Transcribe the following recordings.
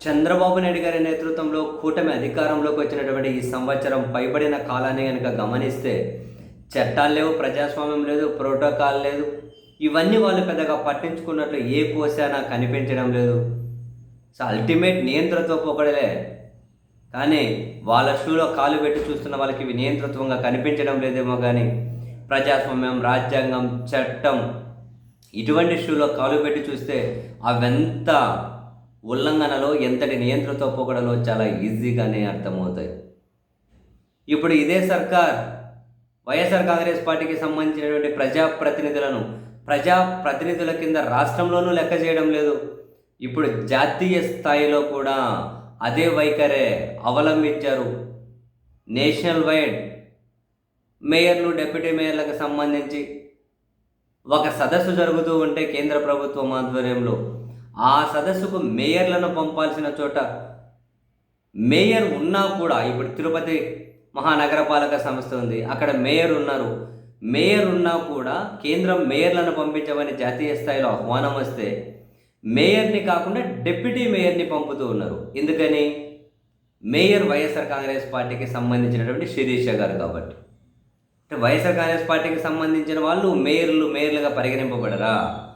చంద్రబాబు నాయుడు గారి నేతృత్వంలో కూటమి అధికారంలోకి వచ్చినటువంటి ఈ సంవత్సరం పైబడిన కాలాన్ని కనుక గమనిస్తే చట్టాలు లేవు ప్రజాస్వామ్యం లేదు ప్రోటోకాల్ లేదు. ఇవన్నీ వాళ్ళు పెద్దగా పట్టించుకున్నట్లు ఏ కోసానా కనిపించడం లేదు. సో అల్టిమేట్ నియంత్రణతో పోకడలే కానీ వాళ్ళ షూలో కాలు పెట్టి చూస్తున్న వాళ్ళకి ఇవి నియంతృత్వంగా కనిపించడం లేదేమో కానీ ప్రజాస్వామ్యం రాజ్యాంగం చట్టం ఇటువంటి షూలో కాలు పెట్టి చూస్తే అవెంత ఉల్లంఘనలో ఎంతటి నియంత్రణతో పోకడలో చాలా ఈజీగానే అర్థమవుతాయి. ఇప్పుడు ఇదే సర్కార్ వైఎస్ఆర్ కాంగ్రెస్ పార్టీకి సంబంధించినటువంటి ప్రజాప్రతినిధులను ప్రజాప్రతినిధుల కింద రాష్ట్రంలోనూ లెక్క చేయడం లేదు. ఇప్పుడు జాతీయ స్థాయిలో కూడా అదే వైఖరే అవలంబించారు. నేషనల్ వైడ్ మేయర్లు డిప్యూటీ మేయర్లకు సంబంధించి ఒక సదస్సు జరుగుతూ ఉంటే కేంద్ర ప్రభుత్వం ఆధ్వర్యంలో ఆ సదస్సుకు మేయర్లను పంపాల్సిన చోట మేయర్ ఉన్నా కూడా ఇప్పుడు తిరుపతి మహానగరపాలక సంస్థ ఉంది. అక్కడ మేయర్ ఉన్నారు. మేయర్ ఉన్నా కూడా కేంద్రం మేయర్లను పంపించమని జాతీయ స్థాయిలో ఆహ్వానం వస్తే మేయర్ని కాకుండా డిప్యూటీ మేయర్ని పంపుతూ ఉన్నారు. ఎందుకని? మేయర్ వైఎస్ఆర్ కాంగ్రెస్ పార్టీకి సంబంధించినటువంటి శిరీష గారు కాబట్టి. అంటే వైఎస్ఆర్ కాంగ్రెస్ పార్టీకి సంబంధించిన వాళ్ళు మేయర్లు మేయర్లుగా పరిగణింపబడరా?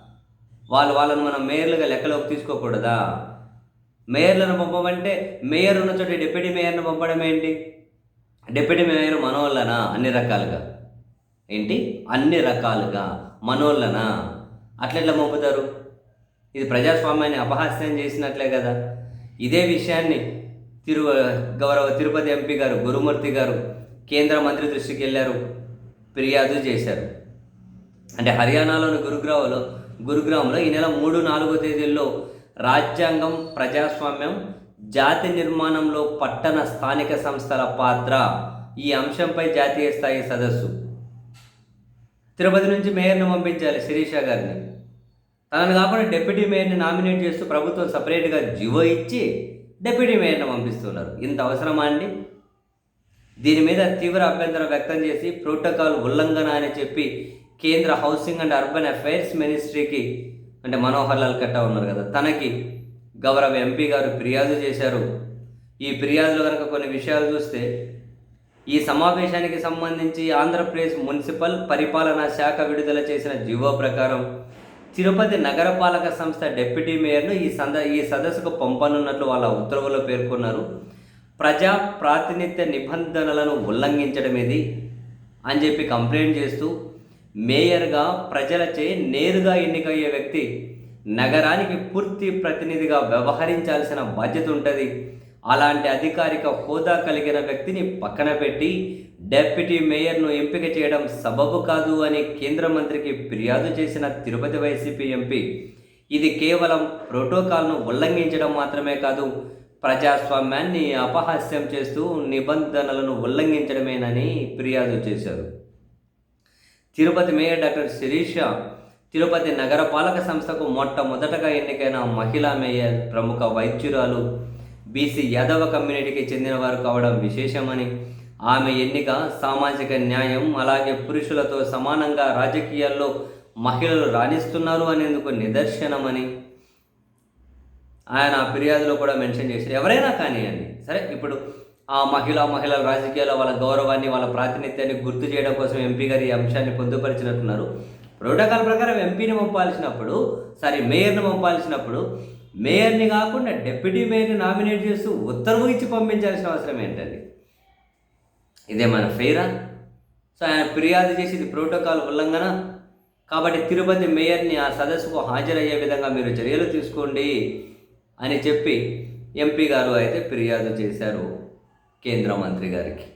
వాళ్ళు వాళ్ళను మనం మేయర్లుగా లెక్కలోకి తీసుకోకూడదా? మేయర్లను పంపమంటే మేయర్ ఉన్న చోట డిప్యూటీ మేయర్ను పంపడం ఏంటి? డిప్యూటీ మేయర్ మనోళ్ళనా? అన్ని రకాలుగా. ఏంటి? అన్ని రకాలుగా. మనోళ్ళనా? అట్లెట్లా పంపుతారు? ఇది ప్రజాస్వామ్యాన్ని అపహాస్యం చేసినట్లే కదా. ఇదే విషయాన్ని తిరు గౌరవ తిరుపతి ఎంపీ గారు గురుమూర్తి గారు కేంద్ర మంత్రి దృష్టికి వెళ్ళారు. ఫిర్యాదు చేశారు. అంటే హర్యానాలోని గురుగ్రావలో గురుగ్రామ్లో ఈ నెల మూడు నాలుగో తేదీల్లో రాజ్యాంగం ప్రజాస్వామ్యం జాతి నిర్మాణంలో పట్టణ స్థానిక సంస్థల పాత్ర. ఈ అంశంపై జాతీయ స్థాయి సదస్సు. తిరుపతి నుంచి మేయర్ని పంపించాలి శిరీష గారిని. తనను కాకుండా డిప్యూటీ మేయర్ని నామినేట్ చేస్తూ ప్రభుత్వం సపరేట్గా జివో ఇచ్చి డిప్యూటీ మేయర్ని పంపిస్తున్నారు. ఇంత అవసరమా అండి? దీని మీద తీవ్ర అభ్యంతరం వ్యక్తం చేసి ప్రోటోకాల్ ఉల్లంఘన అని చెప్పి కేంద్ర హౌసింగ్ అండ్ అర్బన్ అఫైర్స్ మినిస్ట్రీకి అంటే మనోహర్ లాల్ కట్టా ఉన్నారు కదా తనకి గౌరవ ఎంపీ గారు ఫిర్యాదు చేశారు. ఈ ఫిర్యాదులో కనుక కొన్ని విషయాలు చూస్తే ఈ సమావేశానికి సంబంధించి ఆంధ్రప్రదేశ్ మున్సిపల్ పరిపాలనా శాఖ విడుదల చేసిన జీవో ప్రకారం తిరుపతి నగరపాలక సంస్థ డిప్యూటీ మేయర్ను ఈ సంద ఈ సదస్సుకు పంపనున్నట్లు వాళ్ళ ఉత్తర్వులో పేర్కొన్నారు. ప్రజా ప్రాతినిధ్య నిబంధనలను ఉల్లంఘించడం ఇది అని చెప్పి కంప్లైంట్ చేస్తూ మేయర్గా ప్రజలచే నేరుగా ఎన్నికయ్యే వ్యక్తి నగరానికి పూర్తి ప్రతినిధిగా వ్యవహరించాల్సిన బాధ్యత ఉంటుంది. అలాంటి అధికారిక హోదా కలిగిన వ్యక్తిని పక్కన పెట్టి డెప్యూటీ మేయర్ను ఎంపిక చేయడం సబబు కాదు అని కేంద్ర మంత్రికి ఫిర్యాదు చేసిన తిరుపతి వైసీపీ ఎంపీ. ఇది కేవలం ప్రోటోకాల్ను ఉల్లంఘించడం మాత్రమే కాదు ప్రజాస్వామ్యాన్ని అపహాస్యం చేస్తూ నిబంధనలను ఉల్లంఘించడమేనని ఫిర్యాదు చేశారు. తిరుపతి మేయర్ డాక్టర్ శిరీష తిరుపతి నగరపాలక సంస్థకు మొట్టమొదటగా ఎన్నికైన మహిళా మేయర్ ప్రముఖ వైద్యురాలు బీసీ యాదవ కమ్యూనిటీకి చెందిన వారు కావడం విశేషమని ఆమె ఎన్నిక సామాజిక న్యాయం అలాగే పురుషులతో సమానంగా రాజకీయాల్లో మహిళలు రాణిస్తున్నారు అనేందుకు నిదర్శనమని ఆయన ఫిర్యాదులో కూడా మెన్షన్ చేశారు. ఎవరైనా కానివ్వండి. సరే ఇప్పుడు ఆ మహిళ మహిళల రాజకీయాల్లో వాళ్ళ గౌరవాన్ని వాళ్ళ ప్రాతినిధ్యాన్ని గుర్తు చేయడం కోసం ఎంపీ గారు ఈ అంశాన్ని పొందుపరిచినట్టున్నారు. ప్రోటోకాల్ ప్రకారం ఎంపీని పంపాల్సినప్పుడు సారీ మేయర్ని పంపాల్సినప్పుడు మేయర్ని కాకుండా డెప్యూటీ మేయర్ని నామినేట్ చేస్తూ ఉత్తర్వు ఇచ్చి పంపించాల్సిన అవసరం ఏంటండి? ఇదే మన ఫెయిరా? సో ఆయన ఫిర్యాదు చేసి ఇది ప్రోటోకాల్ ఉల్లంఘన. కాబట్టి తిరుపతి మేయర్ని ఆ సదస్సుకు హాజరయ్యే విధంగా మీరు చర్యలు తీసుకోండి అని చెప్పి ఎంపీ గారు అయితే ఫిర్యాదు చేశారు. కేంద్ర మంత్రి గారికి.